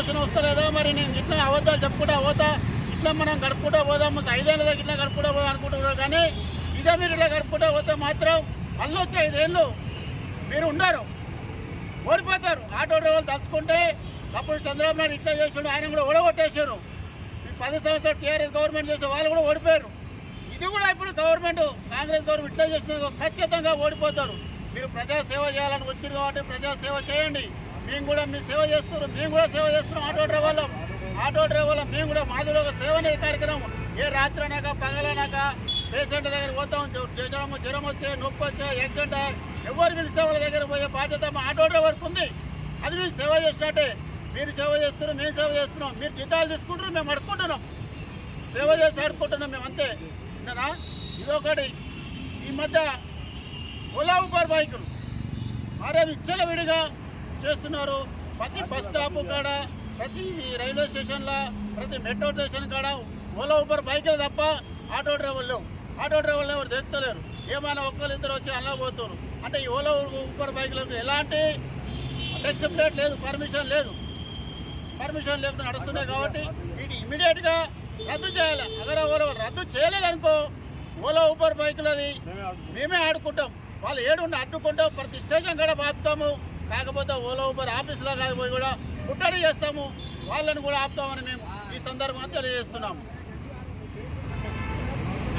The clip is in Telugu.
చెప్పాల్సిన అవసరం లేదా మరి నేను ఇట్లా అబద్ధాలు చెప్పుకుంటా పోతా? ఇట్లా మనం గడుపుకుంటా పోదాం? ఐదేళ్ళ దగ్గర ఇట్లా గడుపుకుంటా పోదాం అనుకుంటున్నారు కానీ ఇదే మీరు ఇలా గడుపుకుంటా పోతే మాత్రం మళ్ళీ వచ్చే ఐదేళ్ళు మీరు ఉండరు. ఓడిపోతారు. ఆటో డ్రైవర్లు తలుచుకుంటే అప్పుడు చంద్రబాబు నాయుడు ఇట్లా చేసాడు ఆయన కూడా ఓడగొట్టేశారు ఈ పది సంవత్సరాలు టీఆర్ఎస్ గవర్నమెంట్ చేసే వాళ్ళు కూడా ఓడిపోయారు. ఇది కూడా ఇప్పుడు గవర్నమెంట్ కాంగ్రెస్ గవర్నమెంట్ ఇట్లా చేసిన ఖచ్చితంగా ఓడిపోతారు. మీరు ప్రజాసేవ చేయాలని వచ్చారు కాబట్టి ప్రజా సేవ చేయండి. మేము కూడా మీ సేవ చేస్తున్నాం మేము కూడా సేవ చేస్తున్నాం. ఆటో డ్రైవర్లం ఆటో డ్రైవర్లం మేము కూడా మాది ఒక సేవ కార్యక్రమం. ఏ రాత్రి అనక పగలనక పేషెంట్ దగ్గర పోతాం. జ్వరం జ్వరం వచ్చే నొప్పి వచ్చే యాక్సిడెంట్ ఎవరు పిలిస్తే వాళ్ళ దగ్గర పోయే బాధ్యత మా ఆటో డ్రైవర్కి ఉంది. అది మేము సేవ చేసినట్టే. మీరు సేవ చేస్తున్నారు మేము సేవ చేస్తున్నాం. మీరు జీతాలు తీసుకుంటారు మేము అడుక్కుంటున్నాం. సేవ చేసి ఆడుకుంటున్నాం మేము అంతే. విన్నానా ఇదొకటి. ఈ మధ్య ఓలా ఊబర్ బైకులు. మరే విచ్చల విడిగా చేస్తున్నారు. ప్రతి బస్ స్టాప్ కాడ ప్రతి రైల్వే స్టేషన్లో ప్రతి మెట్రో స్టేషన్ కాడ ఓలా ఊబర్ బైకులు తప్ప ఆటో డ్రైవర్లు లేవు. ఆటో డ్రైవర్లు ఎవరు తెస్తలేరు ఏమైనా ఒక్కరు ఇద్దరు వచ్చి అలా పోతారు అంటే ఈ ఓలా ఊబర్ బైకులకు ఎలాంటి టెక్స్ ప్లేట్ లేదు పర్మిషన్ లేదు. పర్మిషన్ లేకుండా నడుస్తున్నాయి కాబట్టి వీటి ఇమీడియట్గా రద్దు చేయాలి. అగర ఎవరు రద్దు చేయలేదనుకో ఓలా ఊబర్ బైకులది మేమే ఆడుకుంటాం. వాళ్ళు ఏడుండి అడ్డుకుంటాం. ప్రతి స్టేషన్ కూడా బాపుతాము కాకపోతే ఓలా ఊబర్ ఆఫీసులో కాకపోయి పోయి కూడా ముట్టడి చేస్తాము. వాళ్ళని కూడా ఆపుతామని మేము ఈ సందర్భంగా తెలియజేస్తున్నాము.